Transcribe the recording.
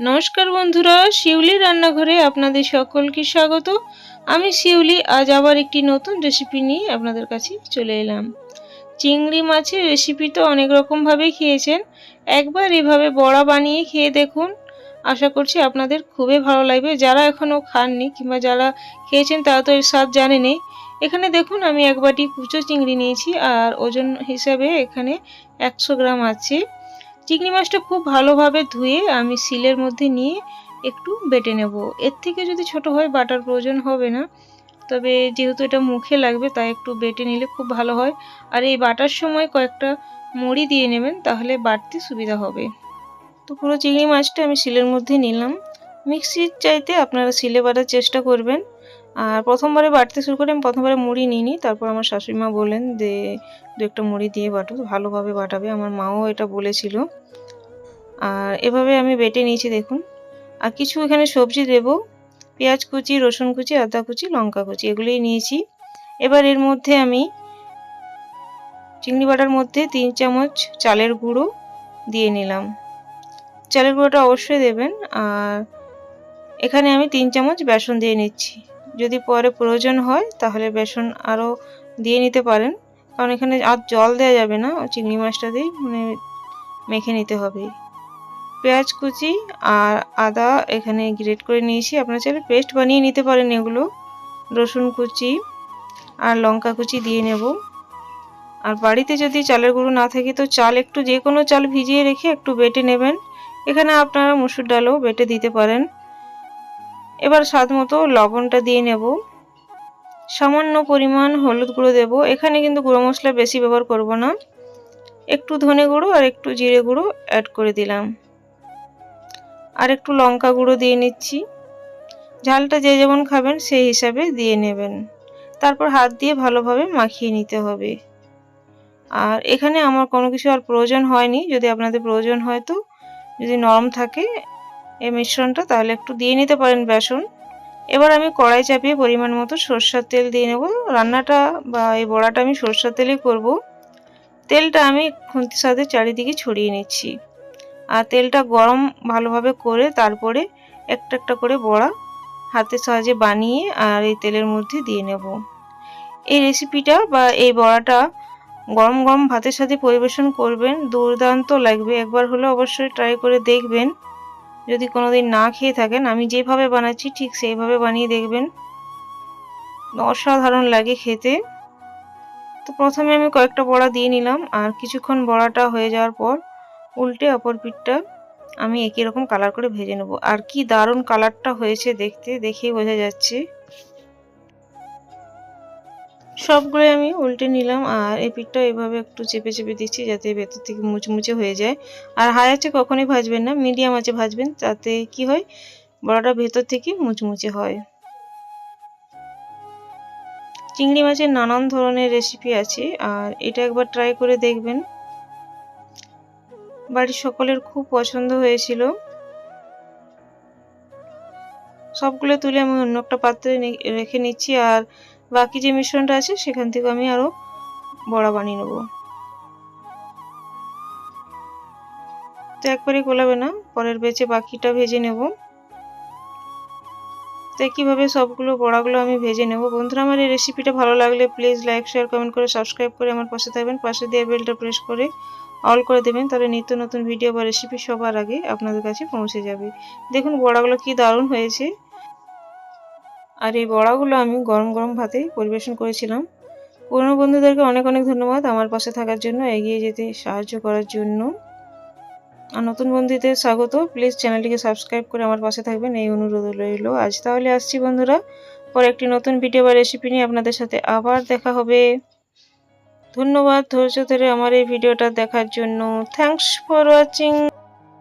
নমস্কার বন্ধুরা, শিউলি রান্নাঘরে আপনাদের সকলকে স্বাগত। আমি শিউলি, আজ আবার একটি নতুন রেসিপি নিয়ে আপনাদের কাছে চলে এলাম। চিংড়ি মাছের রেসিপি তো অনেক রকমভাবে খেয়েছেন। একবার এভাবে বড়া বানিয়ে খেয়ে দেখুন। আশা করছি আপনাদের খুবই ভালো লাগবে। যারা এখনও খাননি কিংবা যারা খেয়েছেন, তারা তো এর স্বাদ জানেনি এখানে দেখুন, আমি এক বাটি কুচো চিংড়ি নিয়েছি। আর ওজন হিসাবে এখানে একশো গ্রাম আছে। চিংড়ি মাছটা খুব ভালোভাবে ধুয়ে আমি শিলের মধ্যে নিয়ে একটু বেটে নেব। এর থেকে যদি ছোট হয়, বাটার প্রয়োজন হবে না। তবে যেহেতু এটা মুখে লাগবে, তাই একটু বেটে নিলে খুব ভালো হয়। আর এই বাটার সময় কয়েকটা মুড়ি দিয়ে নেবেন, তাহলে বাটতে সুবিধা হবে। তো পুরো চিংড়ি মাছটা আমি শিলের মধ্যে নিলাম। মিক্সির চাইতে আপনারা শিলে বাটার চেষ্টা করবেন। আর প্রথমবারে বাটতে শুরু করে, আমি প্রথমবারে মুড়ি নিইনি। তারপর আমার শাশুড়ি মা বলেন যে, দু একটা মুড়ি দিয়ে বাটো, ভালোভাবে বাটাবে। আমার মাও এটা বলেছিল। আর এভাবে আমি বেটে নিয়েছি, দেখুন। আর কিছু এখানে সবজি দেব। পেঁয়াজ কুচি, রসুন কুচি, আদা কুচি, লঙ্কা কুচি, এগুলোই নিয়েছি। এবার এর মধ্যে আমি চিংড়ি বাটার মধ্যে তিন চামচ চালের গুঁড়ো দিয়ে নিলাম। চালের গুঁড়োটা অবশ্যই দেবেন। আর এখানে আমি তিন চামচ বেসন দিয়ে নিচ্ছি। যদি পরে প্রয়োজন হয়, তাহলে বেসন আরও দিয়ে নিতে পারেন। কারণ এখানে আর জল দেওয়া যাবে না চিংড়ি মাছটা দিয়ে মানে মেখে নিতে হবে। পেঁয়াজ কুচি আর আদা এখানে গ্রেট করে নিয়েছি। আপনারা চাইলে পেস্ট বানিয়ে নিতে পারেন এগুলো। রসুন কুচি আর লঙ্কা কুচি দিয়ে নেব। আর বাড়িতে যদি চালের গুঁড়ো না থাকে, তো চাল একটু যে কোনো চাল ভিজিয়ে রেখে একটু বেটে নেবেন। এখানে আপনারা মুসুর ডালও বেটে দিতে পারেন। এবার স্বাদ মতো লবণটা দিয়ে নেব। সামান্য পরিমাণ হলুদ গুঁড়ো দেব। এখানে কিন্তু গুঁড়ো মশলা বেশি ব্যবহার করব না। একটু ধনে গুঁড়ো আর একটু জিরে গুঁড়ো অ্যাড করে দিলাম। আর একটু লঙ্কা গুঁড়ো দিয়ে নিচ্ছি। ঝালটা যে যেমন খাবেন সেই হিসাবে দিয়ে নেবেন। তারপর হাত দিয়ে ভালোভাবে মাখিয়ে নিতে হবে। আর এখানে আমার কোনো কিছু আর প্রয়োজন হয়নি। যদি আপনাদের প্রয়োজন হয় তো, যদি নরম থাকে এই মিশ্রণটা, তাহলে একটু দিয়ে নিতে পারেন বেসন। এবার আমি কড়াই চাপিয়ে পরিমাণ মতো সরষার তেল দিয়ে নেব। রান্নাটা বা এই বড়াটা আমি সরষার তেলেই করব। তেলটা আমি খুন্তির সাথে চারিদিকে ছড়িয়ে নিচ্ছি। আর তেলটা গরম ভালোভাবে করে তারপরে একটা একটা করে বড়া হাতের সাহায্যে বানিয়ে আর এই তেলের মধ্যে দিয়ে নেব। এই রেসিপিটা বা এই বড়াটা গরম গরম ভাতের সাথে পরিবেশন করবেন। দুর্দান্ত লাগবে। একবার হলে অবশ্যই ট্রাই করে দেখবেন। যদি কোনোদিন না খেয়ে থাকেন, আমি যেভাবে বানাচ্ছি, ঠিক সেইভাবে বানিয়ে দেখবেন। অসাধারণ লাগে খেতে। তো প্রথমে আমি কয়েকটা বড়া দিয়ে নিলাম, আর কিছুক্ষণ বড়াটা হয়ে যাওয়ার পর উল্টে অপর পিঠটা আমি একই রকম কালার করে ভেজে নেব। আর কি দারুণ কালারটা হয়েছে দেখতে, দেখেই বোঝা যাচ্ছে। সবগুলো আমি উল্টে নিলাম আর এই পিঠটা এভাবে একটু চেপে চেপে দিচ্ছি যাতে ভেতর থেকে মুচমুচে হয়ে যায়। আর হাই আছে কখনোই ভাজবেন না, মিডিয়াম আছে ভাজবেন তাতে কি হয়, বড়াটা ভেতর থেকে মুচমুচে হয়। চিংড়ি মাছের নানান ধরনের রেসিপি আছে আর এটা একবার ট্রাই করে দেখবেন। বাড়ির সকলের খুব পছন্দ হয়েছিল। সবগুলো তুলে আমি অন্য একটা পাত্রে রেখে নিচ্ছি আর বাকি যে মিশ্রণটা আছে, সেখান থেকে আমি আরও বড়া বানিয়ে নেব। তো একবারে গোলাবে না, পরের বেচে বাকিটা ভেজে নেব। তো একইভাবে সবগুলো বড়াগুলো আমি ভেজে নেব? বন্ধুরা, আমার এই রেসিপিটা ভালো লাগলে প্লিজ লাইক শেয়ার কমেন্ট করে সাবস্ক্রাইব করে আমার পাশে থাকবেন। পাশে দিয়ে বেলটা প্রেস করে অল করে দেবেন, তাহলে নিত্য নতুন ভিডিও বা রেসিপি সবার আগে আপনাদের কাছে পৌঁছে যাবে। দেখুন, বড়াগুলো কি দারুণ হয়েছে। আর এই বড়াগুলো আমি গরম গরম ভাতে পরিবেশন করেছিলাম। পুরনো বন্ধুদেরকে অনেক অনেক ধন্যবাদ আমার পাশে থাকার জন্য, এগিয়ে যেতে সাহায্য করার জন্য। আর নতুন বন্ধুদের স্বাগত। প্লিজ চ্যানেলটিকে সাবস্ক্রাইব করে আমার পাশে থাকবেন। এই অনুরোধ রইল। আজ তাহলে আসছি বন্ধুরা, পরে একটি নতুন ভিডিও বা রেসিপি নিয়ে আপনাদের সাথে আবার দেখা হবে। ধন্যবাদ ধৈর্য ধরে আমার এই ভিডিওটা দেখার জন্য। Thanks for watching